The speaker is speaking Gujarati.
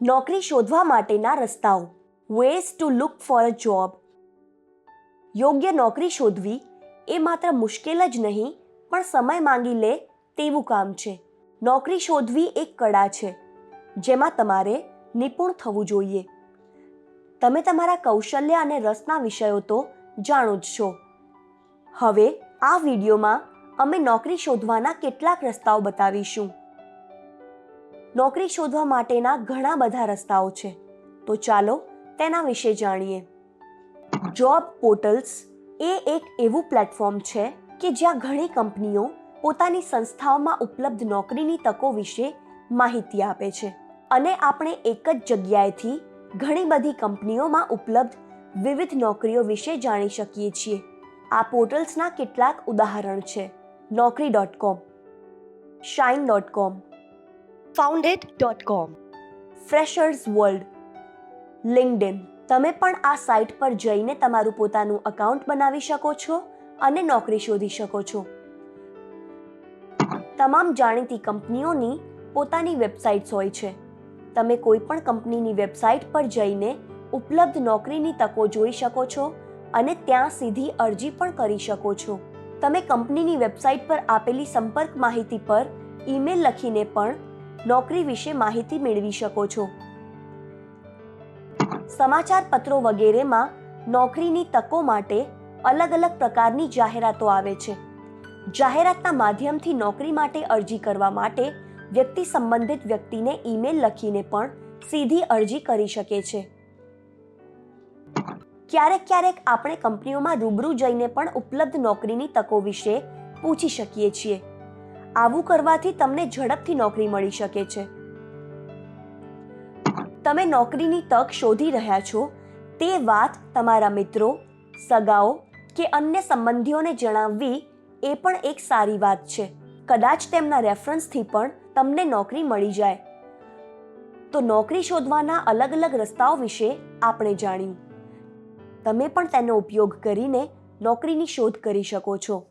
નોકરી શોધવા માટેના રસ્તાઓ. Ways to look for a job યોગ્ય નોકરી શોધવી એ માત્ર મુશ્કેલ જ નહીં, પણ સમય માંગી લે તેવું કામ છે. નોકરી શોધવી એક કળા છે, જેમાં તમારે નિપુણ થવું જોઈએ. તમે તમારા કૌશલ્ય અને રસના વિષયો તો જાણો જ છો. હવે આ વિડીયોમાં અમે નોકરી શોધવાના કેટલાક રસ્તાઓ બતાવીશું. નોકરી શોધવા માટેના ઘણા બધા રસ્તાઓ છે. તો ચાલો તેના વિશે જાણીએ. જોબ પોર્ટલ્સ એ એક એવું પ્લેટફોર્મ છે કે જ્યાં ઘણી કંપનીઓ પોતાની સંસ્થાઓમાં ઉપલબ્ધ નોકરીની તકો વિશે માહિતી આપે છે. અને આપણે એક જ જગ્યાએથી ઘણી બધી કંપનીઓમાં ઉપલબ્ધ વિવિધ નોકરીઓ વિશે જાણી શકીએ છીએ. આ પોર્ટલ્સના કેટલાક ઉદાહરણ છે. નોકરી dot com, shine dot com કોમ ફ્રેશર્સ વર્લ્ડ લિંક્ડઇન તમે પણ આ સાઇટ પર જઈને તમારું પોતાનું અકાઉન્ટ બનાવી શકો છો અને નોકરી શોધી શકો છો. તમામ જાણીતી કંપનીઓની પોતાની વેબસાઇટ્સ હોય છે. તમે કોઈ પણ કંપનીની વેબસાઇટ પર જઈને ઉપલબ્ધ નોકરીની તકો જોઈ શકો છો અને ત્યાં સીધી અરજી પણ કરી શકો છો. તમે કંપનીની વેબસાઇટ પર આપેલી સંપર્ક માહિતી પર ઈમેલ લખીને પણ નોકરી વિશે માહિતી મેળવી શકો છો. સમાચાર પત્રો વગેરેમાં નોકરીની તકો માટે અલગ અલગ પ્રકારની જાહેરાતો આવે છે. જાહેરાતના માધ્યમથી નોકરી માટે અરજી કરવા માટે વ્યક્તિ સંબંધિત વ્યક્તિને ઈમેલ લખીને પણ સીધી અરજી કરી શકે છે. ક્યારેક ક્યારેક આપણે કંપનીઓમાં રૂબરૂ જઈને પણ ઉપલબ્ધ નોકરીની તકો વિશે પૂછી શકીએ છીએ. આવું કરવાથી તમને ઝડપથી નોકરી મળી શકે છે. તમે નોકરીની તક શોધી રહ્યા છો, તે વાત તમારા મિત્રો, સગાઓ કે અન્ય સંબંધીઓને જણાવવી એ પણ એક સારી વાત છે. કદાચ તેમના રેફરન્સથી પણ તમને નોકરી મળી જાય. તો નોકરી શોધવાના અલગ અલગ રસ્તાઓ વિશે આપણે જાણ્યું. તમે પણ તેનો ઉપયોગ કરીને નોકરીની શોધ કરી શકો છો.